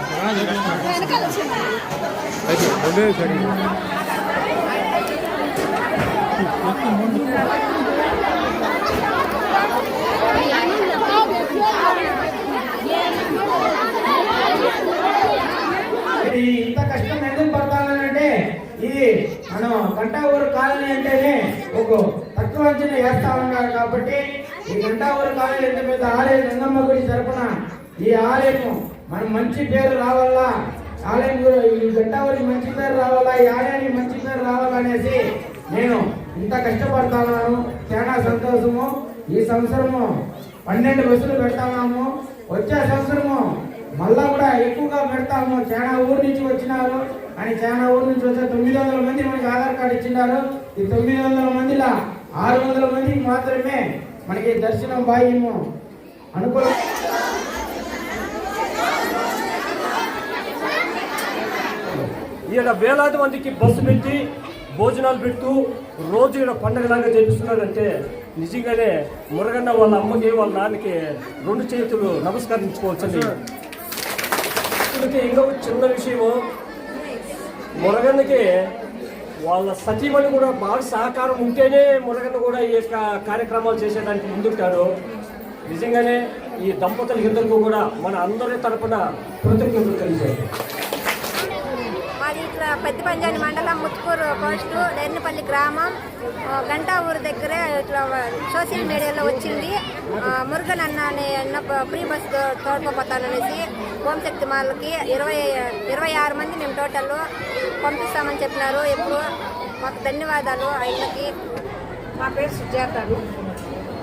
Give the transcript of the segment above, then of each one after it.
తిరగండిమా అయితే రెండే సెకండ్ ఇది ఇంత కష్టం ఎందుకు పడతానంటే ఇది మనం గంటా ఊరు కాలనీ అంటేనే ఒక తక్కువ అంచనా వేస్తా ఉన్నారు కాబట్టి ఈ గంటా ఊరు కాలనీ ఎంత పెద్ద ఆలయం గంగమ్మ గుడి తరపున ఈ ఆలయం మనం మంచి పేరు రావాలా? ఆలయం ఈ గంటా మంచి పేరు రావాలా? ఈ ఆలయానికి మంచి పేరు రావాలనేసి నేను ఇంత కష్టపడతాను చాలా సంతోషము. ఈ సంవత్సరము పన్నెండు బస్సులు పెడతాము వచ్చే సంవత్సరము మళ్ళా కూడా ఎక్కువగా పెడతాము. చాలా ఊరు నుంచి వచ్చినారు. అని చాలా ఊరు నుంచి వచ్చే తొమ్మిది వందల మంది మనకి ఆధార్ కార్డు ఇచ్చినారు. ఈ తొమ్మిది వందల మందిలో ఆరు వందల మందికి మాత్రమే మనకి దర్శనం భాగ్యము అనుకూలం ఇక్కడ వేలాది మందికి బస్సు పెట్టి భోజనాలు పెడుతూ రోజు ఇక్కడ పండగలాగా చేపిస్తున్నారంటే నిజంగానే మురగన్న వాళ్ళ అమ్మకి వాళ్ళ నాన్నకి రెండు చేతులు నమస్కరించుకోవచ్చండి. ఇంకా ఒక చిన్న విషయము. మురగన్నకి వాళ్ళ సతీమణి కూడా బాగా సహకారం ఉంటేనే మురగన్న కూడా ఈ యొక్క కార్యక్రమాలు చేసేదానికి ముందుంటారు. నిజంగానే ఈ దంపతుల ఇద్దరికి కూడా మన అందరి తరపున కృతజ్ఞతలు కలిగారు మాది ఇక్కడ పెద్ద పంజాని మండలం ముత్తుకూరు పోస్ట్ లేర్నపల్లి గ్రామం. గంటా ఊరు దగ్గర ఇట్లా సోషల్ మీడియాలో వచ్చింది. మురుగన్ అన్న అనే అన్న ఫ్రీ బస్ తోడుకోపోతాననేసి హోంశక్తి మాల్కి ఇరవై ఇరవై ఆరు మంది మేము టోటల్ పంపిస్తామని చెప్పినారు. ఎప్పుడు మాకు ధన్యవాదాలు ఆయనకి మా పేరు సుజాత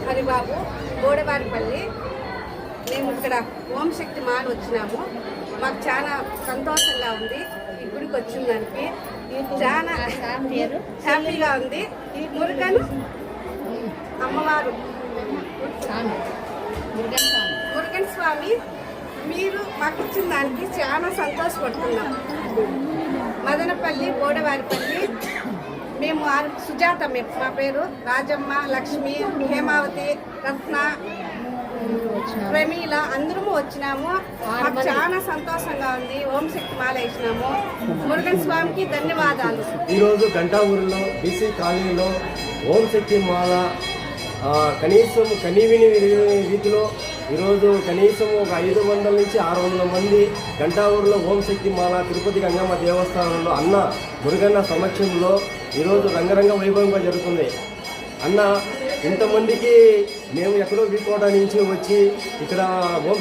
హరిబాబు గోడవారిపల్లి మేము ఇక్కడ ఓం శక్తి మాల్ వచ్చినాము. మాకు చాలా సంతోషంగా ఉంది. ఈ గుడికి వచ్చిన దానికి చాలా హ్యాపీగా ఉంది. ఈ మురుగన్? అమ్మవారు. మురుగన్ స్వామి. మీరు మాకు ఇచ్చిన దానికి చాలా సంతోషపడుతున్నాం. మదనపల్లి బోడవారిపల్లి మేము సుజాత మేము మా పేరు రాజమ్మ లక్ష్మి హేమావతి రత్న ప్రమీల అందరము వచ్చినాము. మాకు చాలా సంతోషంగా ఉంది. ఓం శక్తి మాల వేసినాము. మురుగన్ స్వామికి ధన్యవాదాలు. ఈరోజు గంటా ఊరిలో బీసీ కాలనీలో ఓం శక్తి మాల ఆ, కనీసం కనీవిని రీతిలో ఈరోజు కనీసం ఒక ఐదు వందల నుంచి ఆరు వందల మంది గంటా ఊరిలో ఓం శక్తి మాల తిరుపతి గంగమ్మ దేవస్థానంలో అన్న మురుగన్న సమక్షంలో ఈరోజు రంగరంగ వైభవంగా జరుగుతుంది. అన్న ఇంతమందికి మేము ఎక్కడో వీకోట నుంచి వచ్చి ఇక్కడ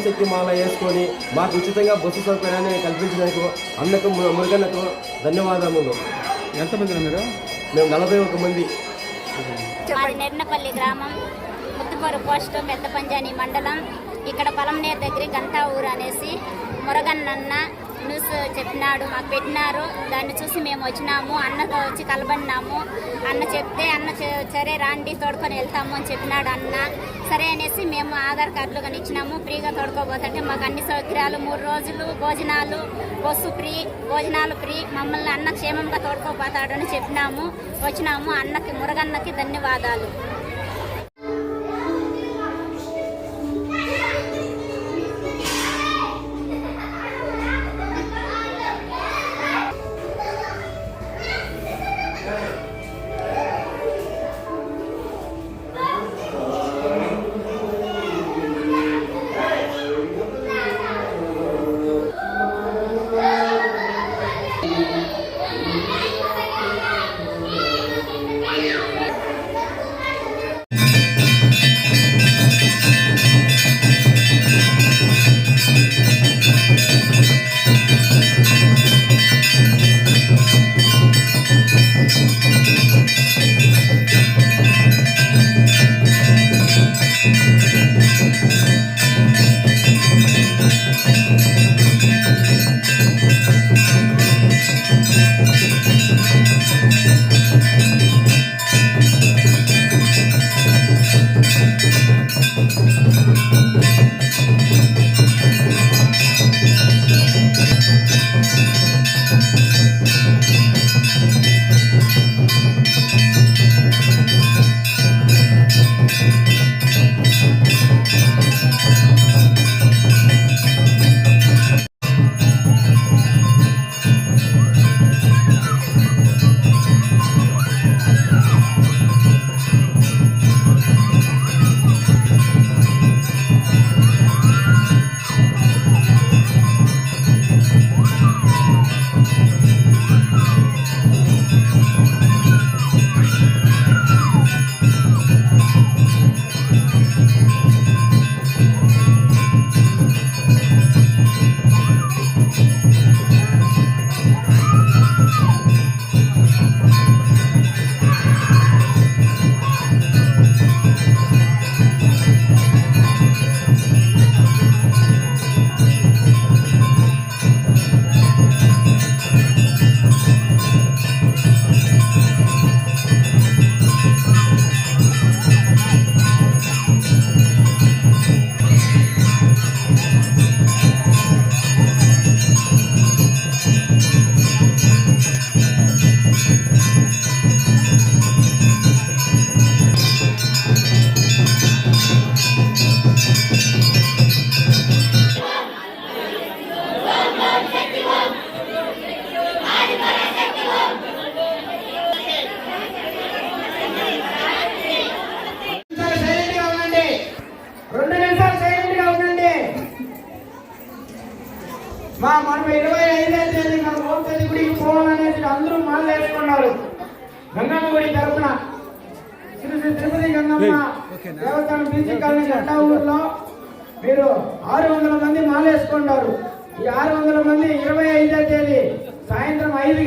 శక్తి మాల వేసుకొని మాకు ఉచితంగా బస్సు సౌకర్యాన్ని కల్పించినందుకు అన్నకు మురుగన్నకు ధన్యవాదములు. ఎంతమంది మీరు మేము నలభై ఒక మంది. నెర్నపల్లి గ్రామం ముత్తుపూరు పోస్టు పెద్ద పంజాని మండలం. ఇక్కడ పొలంనేరు దగ్గర గంటా ఊరు అనేసి మురగన్నన్న న్యూస్ చెప్పినాడు మాకు పెట్టినారు. దాన్ని చూసి మేము వచ్చినాము. అన్నతో వచ్చి కలబడినాము. అన్న చెప్తే అన్న సరే రాండి తోడుకొని వెళ్తాము అని చెప్పినాడు అన్న. సరే అనేసి మేము ఆధార్ కార్డులు కానీ ఇచ్చినాము. ఫ్రీగా తోడుకోబోతుంటే మాకు అన్ని సౌకర్యాలు మూడు రోజులు భోజనాలు బస్సు ఫ్రీ భోజనాలు ఫ్రీ. మమ్మల్ని అన్న క్షేమంగా తోడుకోపోతాడు అని చెప్పినాము. వచ్చినాము. అన్నకి మురగన్నకి ధన్యవాదాలు.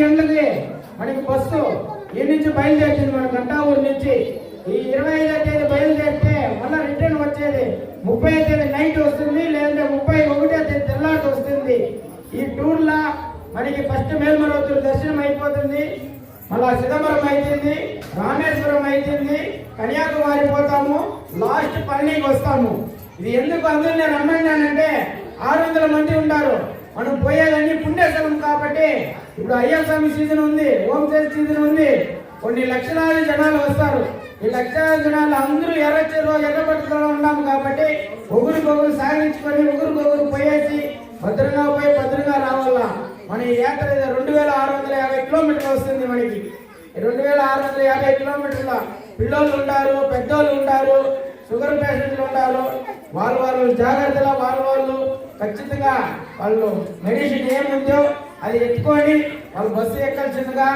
గంటలకి మనకి బస్సు ఈ నుంచి బయలుదేరుతుంది? మన గంటా నుంచి. ఈ ఇరవై ఐదో తేదీ బయలుదేరితే మళ్ళీ రిటర్న్ వచ్చేది ముప్పై తేదీ నైట్ వస్తుంది లేదంటే ముప్పై ఒకటో తేదీ తెల్లాటి వస్తుంది. ఈ టూర్ లా మనకి ఫస్ట్ మేల్మరోతులు దర్శనం అయిపోతుంది. మళ్ళా చిదంబరం అయితుంది రామేశ్వరం అయితుంది కన్యాకుమారి పోతాము లాస్ట్ పళనికి వస్తాము. ఇది ఎందుకు అందరూ నేను రమ్మన్నానంటే ఆరు వందల మంది ఉంటారు. మనం పోయేదన్నీ పుణ్యస్థలం కాబట్టి ఇప్పుడు అయ్యప్ప స్వామి సీజన్ ఉంది ఓం చేసి సీజన్ ఉంది. కొన్ని లక్షలాది జనాలు వస్తారు. ఈ లక్షలాది జనాలు అందరూ ఎర్రచెరులో ఎర్రపట్టులో ఉన్నాము కాబట్టి ఒకరికొకరు సాగించుకొని ఒకరికొకరు పోయేసి భద్రంగా పోయి భద్రంగా రావాలా? మన యాత్ర రెండు వేల ఆరు వందల యాభై కిలోమీటర్లు వస్తుంది మనకి. రెండు వేల ఆరు వందల యాభై కిలోమీటర్ల పిల్లలు ఉంటారు పెద్దోళ్ళు ఉంటారు షుగర్ పేషెంట్లు ఉంటారు. వాళ్ళు వాళ్ళు జాగ్రత్తగా వాళ్ళు వాళ్ళు ఖచ్చితంగా వాళ్ళు మెడిసిన్ ఏముందో అది ఎత్తుకొని వాళ్ళు బస్సు ఎక్కాల్సిందిగా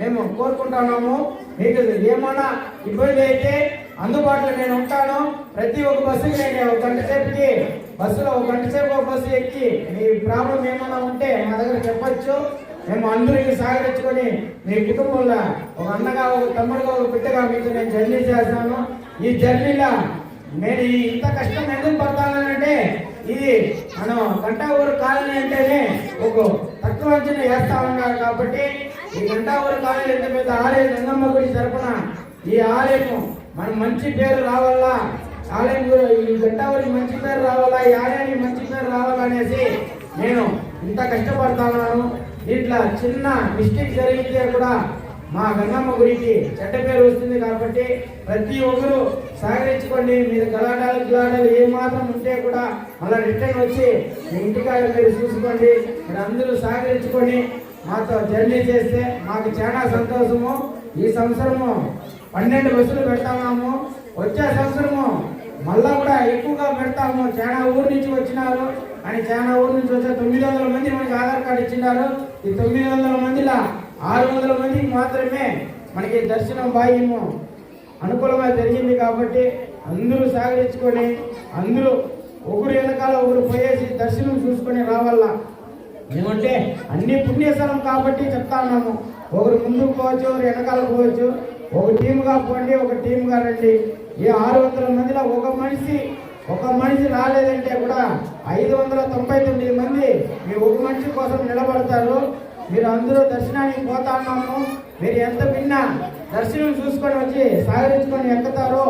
మేము కోరుకుంటున్నాము మీకు ఏమన్నా ఇబ్బంది అయితే అందుబాటులో నేను ఉంటాను. ప్రతి ఒక్క బస్సుకి నేను ఒక గంట సేపుకి బస్సులో ఒక గంట సేపు ఒక బస్సు ఎక్కి మీ ప్రాబ్లం ఏమైనా ఉంటే మా దగ్గర చెప్పచ్చు. మేము అందరికీ సహకరించుకొని మీ కుటుంబంలో ఒక అన్నగా ఒక తమ్ముడుగా ఒక బిడ్డగా మీకు నేను జర్నీ చేస్తాను. ఈ జర్నీలో నేను ఇంత కష్టం ఎందుకు పడతానంటే ఇది మనం గంటా ఊరు కాలనీ అంటేనే ఒక తక్కువ అంచనా వేస్తా ఉన్నారు కాబట్టి ఈ గంటావూరు కాలనీ ఎంత పెద్ద ఆలయం గంగమ్మ గుడి తరపున ఈ ఆలయం మన మంచి పేరు రావాలా? ఆలయం ఈ గంటావూరికి మంచి పేరు రావాలా? ఈ ఆలయానికి మంచి పేరు రావాలనేసి నేను ఇంత కష్టపడతాను ఇట్లా చిన్న మిస్టేక్ జరిగితే కూడా మా గంగమ్మ గుడికి చెడ్డ పేరు వస్తుంది కాబట్టి ప్రతి ఒక్కరు సహకరించుకోండి మీరు గలాటాలు గిలాటాలు ఏ మాత్రం ఉంటే కూడా మళ్ళీ రిటర్న్ వచ్చి మీ ఇంటికాడ మీరు చూసుకోండి. మీరు అందరూ సహకరించుకొని మాతో జర్నీ చేస్తే మాకు చాలా సంతోషము. ఈ సంవత్సరము పన్నెండు బస్సులు పెడతాము. వచ్చే సంవత్సరము మళ్ళా కూడా ఎక్కువగా పెడతాము. చాలా ఊరు నుంచి వచ్చినారు. అని చాలా ఊరు నుంచి వచ్చే తొమ్మిది వందల మంది మనకి ఆధార్ కార్డు ఇచ్చినారు. ఈ తొమ్మిది వందల మందిలో ఆరు వందల మందికి మాత్రమే మనకి దర్శనం భాగ్యము అనుకూలంగా జరిగింది కాబట్టి అందరూ సహకరించుకొని అందరూ ఒకరు వెనకాల ఒకరు పోయేసి దర్శనం చూసుకొని రావాలా? ఏమంటే అన్ని పుణ్యస్థలం కాబట్టి చెప్తా ఉన్నాము. ఒకరు ముందుకు పోవచ్చు ఒకరు వెనకాల పోవచ్చు. ఒక టీముగా పోండి ఒక టీముగా రండి. ఈ ఆరు వందల మందిలో ఒక మనిషి ఒక మనిషి రాలేదంటే కూడా ఐదు వందల తొంభై తొమ్మిది మంది మీ ఒక మనిషి కోసం నిలబడతారు. మీరు అందరూ దర్శనానికి పోతా ఉన్నాము. మీరు ఎంత విన్నా దర్శనం చూసుకొని వచ్చి సహకరించుకొని ఎక్కుతారో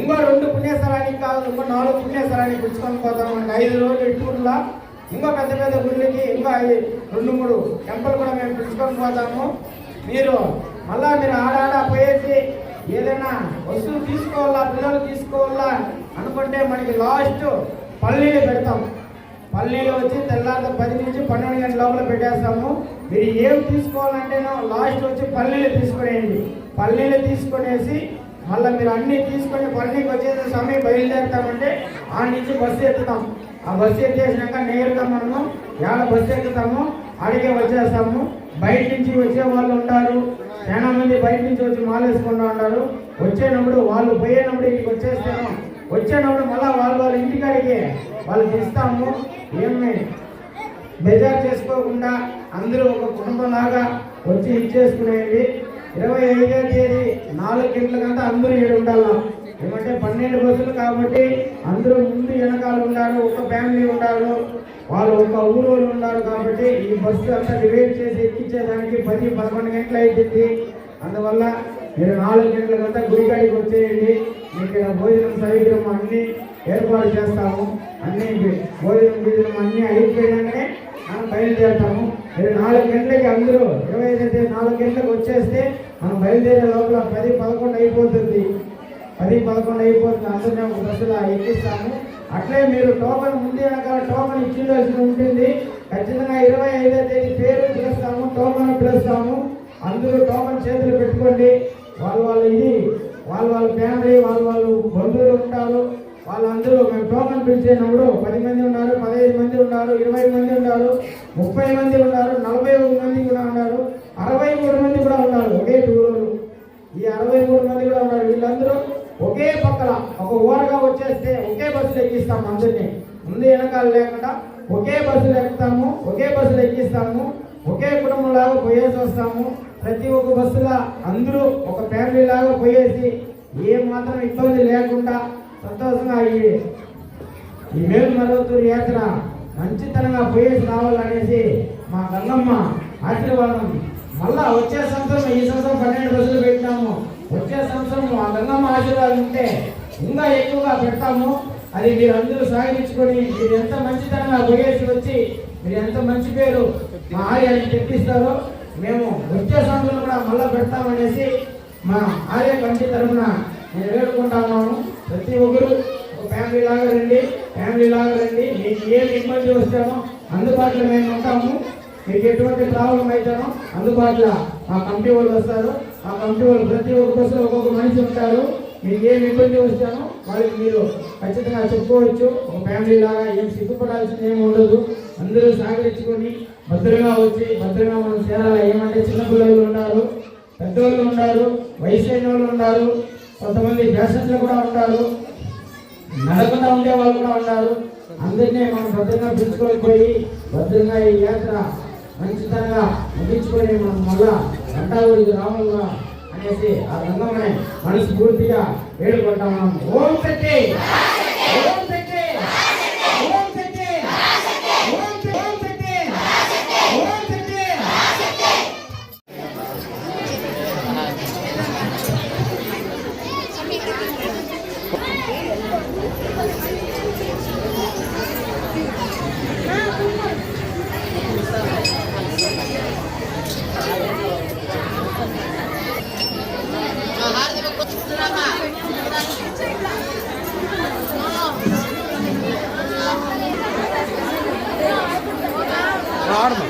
ఇంకో రెండు పుణ్యస్థలానికి కాదు ఇంకో నాలుగు పుణ్యస్థలానికి పిలుచుకొని పోతాం. మనకి ఐదు రోజులు టూర్లో ఇంకో పెద్ద పెద్ద గుళ్ళకి ఇంకా రెండు మూడు టెంపుల్ కూడా మేము పిలుచుకొని పోతాము. మీరు మళ్ళా మీరు ఆడాడ పోయేసి ఏదైనా వస్తువు తీసుకోవాలా పిల్లలు తీసుకోవాలా అనుకుంటే మనకి లాస్ట్ పల్లీలు పెడతాం. పల్లీలు వచ్చి తెల్లారి పది నుంచి పన్నెండు గంటల లోపల పెట్టేస్తాము. మీరు ఏం తీసుకోవాలంటేనో లాస్ట్ వచ్చి పల్లీలు తీసుకునేయండి. పల్లీలు తీసుకునేసి మళ్ళీ మీరు అన్ని తీసుకొని పల్లీకి వచ్చే సమయం బయలుదేరుతామంటే ఆ నుంచి బస్సు ఎక్కుతాం. ఆ బస్సు ఎత్తేసినాక నేరుగా మనము ఎలా బస్సు ఎక్కుతాము అడిగే వచ్చేస్తాము. బయట నుంచి వచ్చే వాళ్ళు ఉంటారు. చాలా మంది బయట నుంచి వచ్చి మాలేసుకుంటూ ఉంటారు. వచ్చేటప్పుడు వాళ్ళు పోయేటప్పుడు ఇక్కడికి వచ్చేస్తాము వచ్చేటప్పుడు మళ్ళీ వాళ్ళు వాళ్ళ ఇంటికాడికి వాళ్ళకి ఇస్తాము. ఏమి బెజార్ చేసుకోకుండా అందరూ ఒక కుటుంబంలాగా వచ్చి ఇచ్చేసుకునేది ఇరవై ఐదో తేదీ నాలుగు గంటలకంతా అందరూ ఏడు ఉండాలి? ఏమంటే పన్నెండు బస్సులు కాబట్టి అందరూ ముందు వెనకాల ఉన్నారు ఒక ఫ్యామిలీ ఉన్నారు వాళ్ళు ఒక ఊరు వాళ్ళు ఉన్నారు కాబట్టి ఈ బస్సు అంతా డివైడ్ చేసి ఎక్కించేదానికి పది పదకొండు గంటలు అవుతుంది అందువల్ల మీరు నాలుగు గంటలకంతా గుడికాడికి వచ్చేయండి. మీకు భోజనం సౌకర్యం అన్నీ ఏర్పాటు చేస్తాము. అన్నీ భోజనం గిజనం అన్నీ అయిపోయినాకనే మనం బయలుదేరుతాము. మీరు నాలుగు గంటలకి అందరూ ఇరవై ఐదు నాలుగు గంటలకు వచ్చేస్తే మనం బయలుదేరే లోపల పది పదకొండు అయిపోతుంది. పది పదకొండు అయిపోతుంది. అందరినీ ఒక బస్సులో ఎక్కిస్తాము. అట్లే మీరు టోకన్ ముందు వెనకాల టోకన్ ఇచ్చేయాల్సి ఉంటుంది. ఖచ్చితంగా ఇరవై ఐదో తేదీ పేరు పిలుస్తాము టోకన్ పిలుస్తాము. అందరూ టోకన్ చేతులు పెట్టుకోండి. వాళ్ళు వాళ్ళ ఇది వాళ్ళ వాళ్ళ ఫ్యామిలీ వాళ్ళు వాళ్ళు బంధువులు ఉంటారు. వాళ్ళందరూ మేము టోకన్ పిలిచేటప్పుడు పది మంది ఉన్నారు పదహైదు మంది ఉన్నారు ఇరవై మంది ఉన్నారు ముప్పై మంది ఉన్నారు నలభై మంది కూడా ఉన్నారు అరవై మూడు మంది కూడా ఉన్నారు ఒకే టూరు ఈ అరవై మూడు మంది కూడా ఉన్నారు. వీళ్ళందరూ ఒకే పక్కల ఒక ఓరగా వచ్చేస్తే ఒకే బస్సులు ఎక్కిస్తాం అందరినీ. ముందు వెనకాల లేకుండా ఒకే బస్సులు ఎక్కుతాము ఒకే బస్సులు ఎక్కిస్తాము ఒకే కుటుంబంలాగా పోయేసి వస్తాము. ప్రతి ఒక్క బస్సులో అందరూ ఒక ఫ్యామిలీ లాగా పోయేసి ఏ మాత్రం ఇబ్బంది లేకుండా సంతోషంగా ఈ ఈ మేలు మరుగుతూరు యాత్ర మంచితనంగా పోయేసి రావాలనేసి మా గంగమ్మ ఆశీర్వాదం. మళ్ళా వచ్చే సంవత్సరం ఈ సంవత్సరం పన్నెండు రోజులు పెట్టినాము. వచ్చే సంవత్సరం మా గంగమ్మ ఆశీర్వాదం ఉంటే ఇంకా ఎక్కువగా పెడతాము. అది మీరు అందరూ సాగించుకొని మీరు ఎంత మంచితనంగా పోయేసి వచ్చి మీరు ఎంత మంచి పేరు మా ఆర్యాన్ని తెప్పిస్తారో మేము వచ్చే సంవత్సరం కూడా మళ్ళా పెడతామనేసి మా ఆర్య కమిటీ తరఫున నేను వేడుకుంటా ఉన్నాను. ప్రతి ఒక్కరు ఒక ఫ్యామిలీ లాగా రండి ఫ్యామిలీ లాగా రండి. మీకు ఏమి ఇబ్బంది వస్తానో అందుబాటులో మేము ఉంటాము. మీకు ఎటువంటి ప్రాబ్లం అయితేనో అందుబాటులో ఆ కమిటీ వాళ్ళు వస్తారు. ఆ కమిటీ వాళ్ళు ప్రతి ఒక్క బస్సులో ఒక్కొక్క మనిషి ఉంటారు మీకు ఏమి ఇబ్బంది వస్తానో వాళ్ళకి మీరు ఖచ్చితంగా చెప్పుకోవచ్చు. ఒక ఫ్యామిలీ లాగా ఏం సిగ్గుపడాల్సింది ఏమి ఉండదు. అందరూ సహకరించుకొని భద్రంగా వచ్చి భద్రంగా మనం చేరాలి? ఏమంటే చిన్నపిల్లలు ఉన్నారు పెద్దవాళ్ళు ఉన్నారు వయసు అయిన వాళ్ళు ఉన్నారు. కొంతమంది పేషెంట్లు కూడా ఉంటారు నడకుండా ఉండే వాళ్ళు కూడా ఉన్నారు. అందరినీ మనం భద్రంగా పిలుచుకొని పోయి భద్రంగా ఈ యాత్ర మంచితనంగా ముగించుకొని మనం మళ్ళా గంటావూరికి రావాలా అనేసి ఆ రంగంలో మనస్ఫూర్తిగా వేడుకుంటాం మనం ఓం శక్తి ఓం శక్తి ఓం శక్తి ఓం శక్తి ఓం శక్తి ఓం శక్తి ఆడమా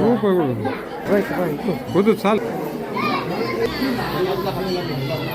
రూపాయి వద్దు చాలు చల్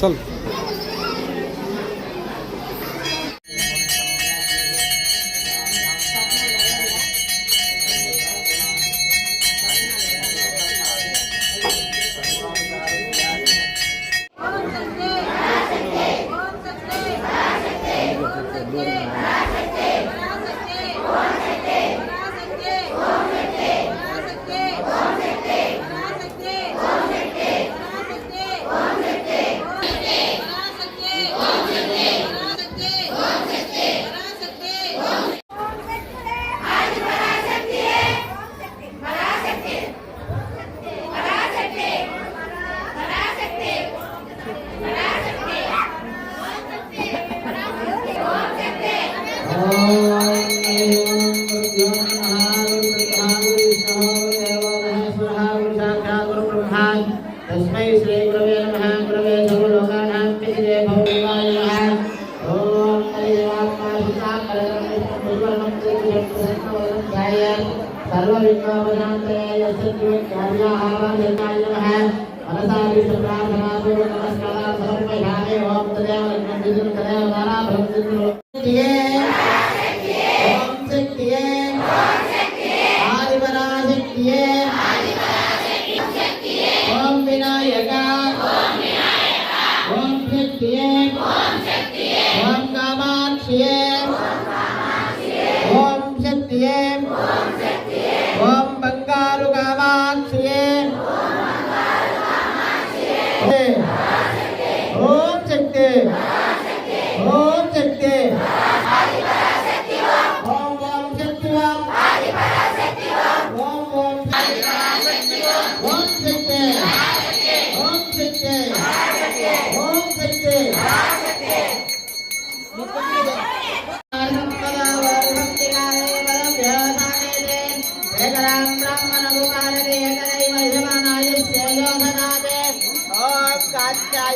चल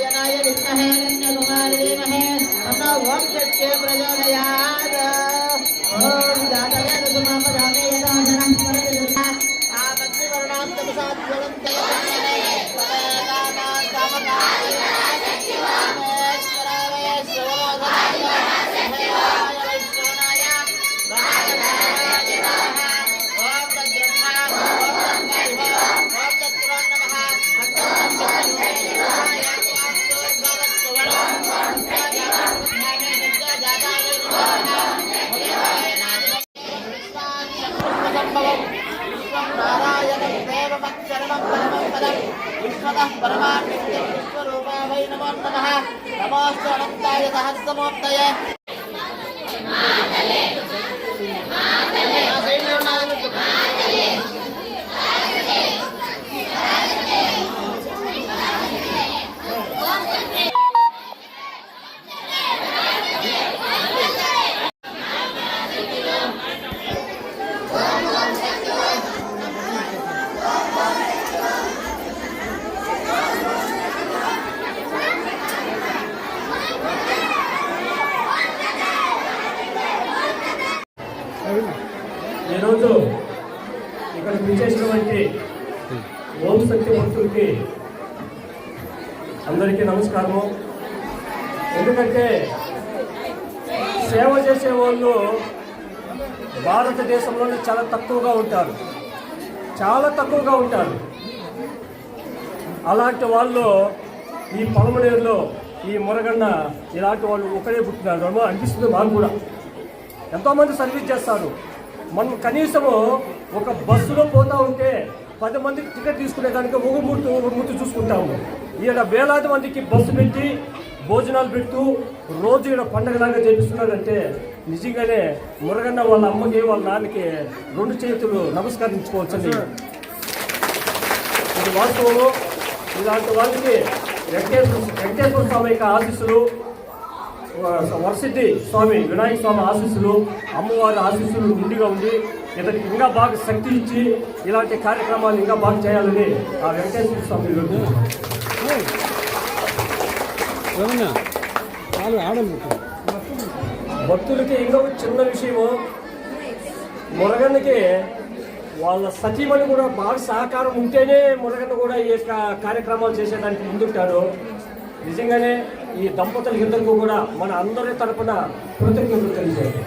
गजाननाय है परमात्मस्वरूपा वै नमो नमः नमोऽस्तु अनन्ताय सहस्रमूर्तये ఈరోజు ఇక్కడ పిలిచేసినటువంటి ఓం శక్తి భక్తులకి అందరికీ నమస్కారము. ఎందుకంటే సేవ చేసే వాళ్ళు భారతదేశంలోనే చాలా తక్కువగా ఉంటారు. చాలా తక్కువగా ఉంటారు. అలాంటి వాళ్ళు ఈ పొలమనేరులో ఈ మురగన్న ఇలాంటి వాళ్ళు ఒకరే పుట్టినారు. అనిపిస్తుంది మాకు కూడా. ఎంతోమంది సర్వీస్ చేస్తారు. మనం కనీసము ఒక బస్సులో పోతా ఉంటే పది మందికి టికెట్ తీసుకునే దానికి ఒక ముట్టు ఒక ముట్టు చూసుకుంటాము. ఈయన వేలాది మందికి బస్సు పెట్టి భోజనాలు పెడుతూ రోజు ఈయన పండగలాగా చేపిస్తున్నాడంటే నిజంగానే మురగన్న వాళ్ళ అమ్మకి వాళ్ళ నాన్నకి రెండు చేతులు నమస్కరించుకోవచ్చండి. ఇది వాస్తవము. ఇలాంటి వాళ్ళకి వెంకటేశ్వర వెంకటేశ్వర స్వామి యొక్క ఆశీస్సులు వరసిద్ధి స్వామి వినాయక స్వామి ఆశీస్సులు అమ్మవారి ఆశీస్సులు ఉండిగా ఉండి ఇతనికి ఇంకా బాగా శక్తి ఇచ్చి ఇలాంటి కార్యక్రమాలు ఇంకా బాగా చేయాలని ఆ వెంకటేశ్వర స్వామి భక్తులకి ఇంకొక చిన్న విషయము. మురగన్నకి వాళ్ళ సతీమణి కూడా బాగా సహకారం ఉంటేనే మురగన్న కూడా ఈ యొక్క కార్యక్రమాలు చేసేదానికి ముందుంటారు నిజంగానే ఈ దంపతులకి ఇద్దరికి కూడా మన అందరి తరపున కృతజ్ఞతలు తెలియజేయాలి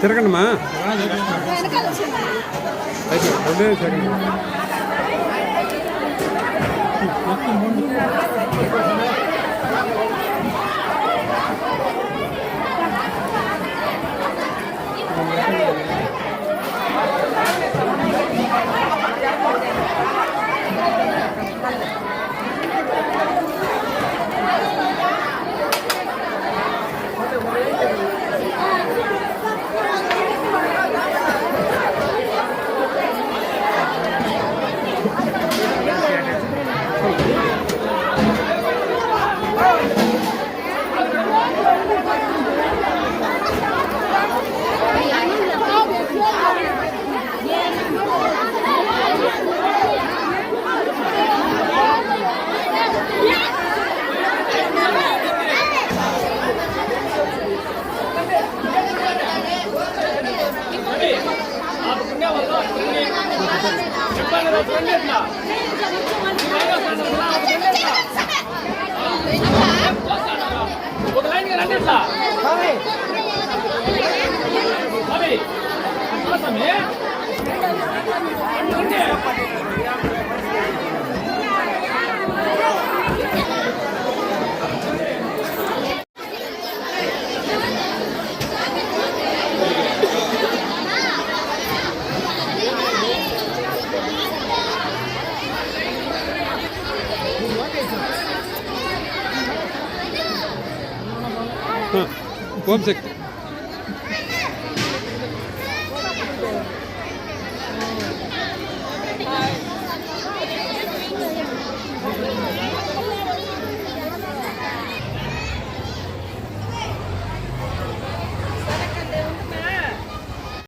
తిరగండమ్మా అయితే రెండే సెకండ్ ఓం శక్తి